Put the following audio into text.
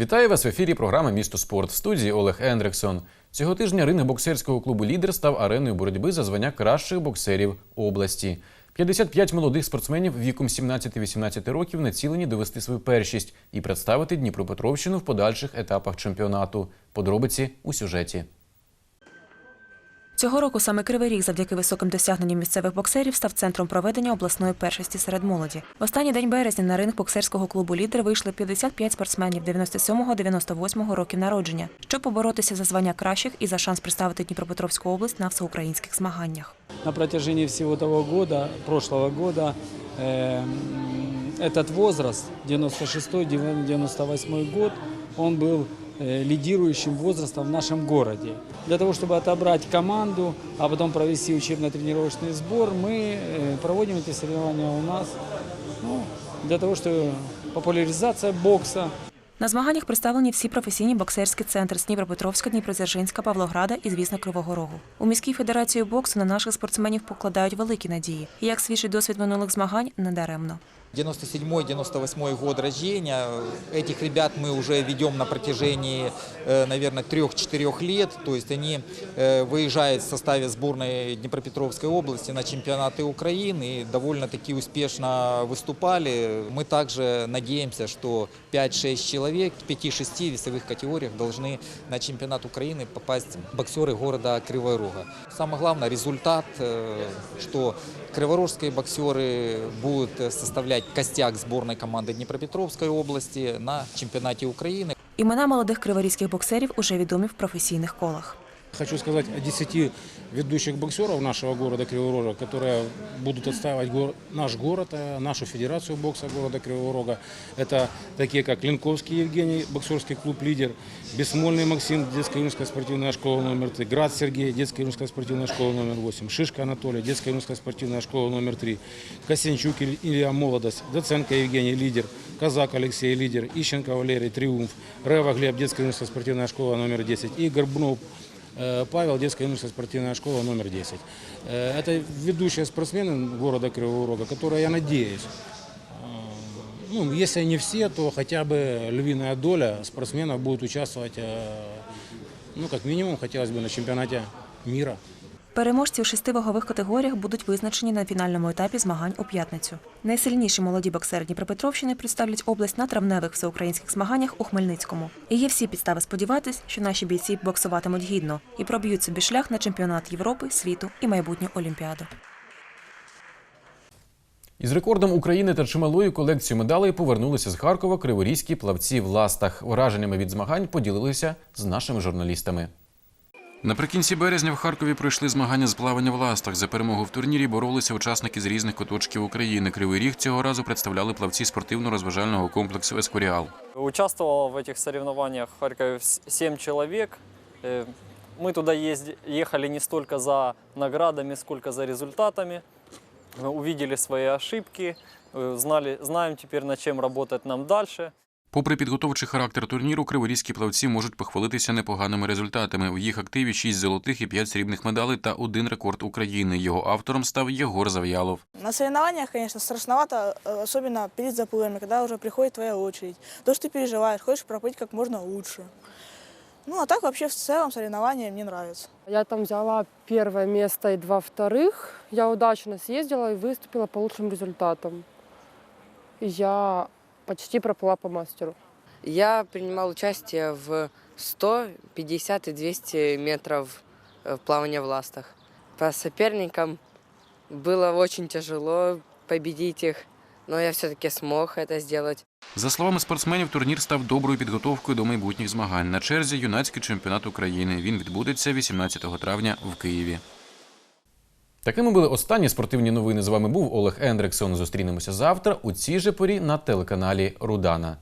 Вітаю вас в ефірі програми Місто спорт в студії Олег Ендриксон. Цього тижня ринг боксерського клубу Лідер став ареною боротьби за звання кращих боксерів області. 55 молодих спортсменів віком 17-18 років націлені довести свою першість і представити Дніпропетровщину в подальших етапах чемпіонату. Подробиці у сюжеті. Цього року саме Кривий Ріг завдяки високим досягненням місцевих боксерів став центром проведення обласної першості серед молоді. В останній день березня на ринг боксерського клубу Лідер вийшли 55 спортсменів 97-98 років народження, щоб поборотися за звання кращих і за шанс представити Дніпропетровську область на всеукраїнських змаганнях. на протяжении всего того года, прошлого года, э, этот возраст, 96-98 год, он был э, лидирующим возрастом в нашем городе. Для того, чтобы отобрать команду, а потом провести учебно-тренировочный сбор, мы э, проводим эти соревнования у нас ну, для того, чтобы популяризация бокса, На змаганнях представлені всі професійні боксерські центри з Дніпропетровська, Дніпродзержинська, Павлограда і, звісно, Кривого Рогу. У міській федерації боксу на наших спортсменів покладають великі надії. І як свідчить досвід минулих змагань, недаремно. 97-98 год рождения. Этих ребят мы уже ведем на протяжении, э, наверное, 3-4 лет. То есть они э, выезжают в составе сборной Днепропетровской области на чемпионаты Украины и довольно-таки успешно выступали. Мы также надеемся, что 5-6 человек в 5-6 весовых категориях должны на чемпионат Украины попасть боксеры города Кривой Рога. Самое главное результат, э, что криворожские боксеры будут э, составлять костяк сборной команды Днепропетровской области на чемпионате Украины. Імена молодих криворізьких боксерів уже відомі в професійних колах. Хочу сказати о 10 ведущих боксеров нашего города Кривого Рога, которые будут отстаивать гор- наш город, э, нашу федерацию бокса города Кривого Рога. Это такие, как Ленковский Евгений, боксерский клуб «Лидер», Бессмольный Максим, детская юношеская спортивная школа номер 3, Град Сергей, детская юношеская спортивная школа номер 8, Шишка Анатолий, детская юношеская спортивная школа номер 3, Косенчук Иль- Илья Молодость, Доценко Евгений, лидер, Казак Алексей, лидер, Ищенко Валерий, Триумф, Рева Глеб, детская юношеская спортивная школа номер 10 и Горбунов Павел, детская юношеская спортивная школа номер 10. Э, Это ведущие спортсмены города Кривого Рога, которые, я надеюсь, э, ну, если не все, то хотя бы львиная доля спортсменов будет участвовать, э, ну, как минимум, хотелось бы на чемпионате мира. Переможці у шести вагових категоріях будуть визначені на фінальному етапі змагань у п'ятницю. Найсильніші молоді боксери Дніпропетровщини представлять область на травневих всеукраїнських змаганнях у Хмельницькому. І є всі підстави сподіватись, що наші бійці боксуватимуть гідно і проб'ють собі шлях на чемпіонат Європи, світу і майбутню Олімпіаду. Із рекордом України та чималою колекцією медалей повернулися з Харкова криворізькі плавці в ластах. Враженнями від змагань поділилися з нашими журналістами. Наприкінці березня в Харкові пройшли змагання з плавання в ластах. За перемогу в турнірі боролися учасники з різних куточків України. Кривий ріг цього разу представляли плавці спортивно-розважального комплексу Ескоріал. Участвовало в этих соревнованиях в Харькове 7 человек. Э, Мы туда езди- ехали не столько за наградами, сколько за результатами. Э, Увидели свои ошибки, э, знали, знаем теперь, над чем работать нам дальше. Попри підготовчий характер турніру, криворізькі плавці можуть похвалитися непоганими результатами. У їх активі 6 золотих і 5 срібних медалей та один рекорд України. Його автором став Єгор Зав'ялов. На соревнованиях, конечно, страшновато, э, особенно перед заплывами, когда уже приходит твоя очередь. То, что ты переживаешь, хочешь проплыть как можно лучше. Ну, а так вообще в целом соревнования мне нравятся. Я там взяла первое место и два вторых. Я удачно съездила и выступила по лучшим результатам. И я почти проплыла по мастеру. Я принимал участие в 100, 50 и 200 метров э, плавания в ластах. По соперникам было очень тяжело победить их, но я все-таки смог это сделать. За словами спортсменів, турнір став доброю підготовкою до майбутніх змагань. На черзі юнацький чемпіонат України. Він відбудеться 18 травня в Києві. Такими були останні спортивні новини. З вами був Олег Ендрексон. Зустрінемося завтра у цій же порі на телеканалі Рудана.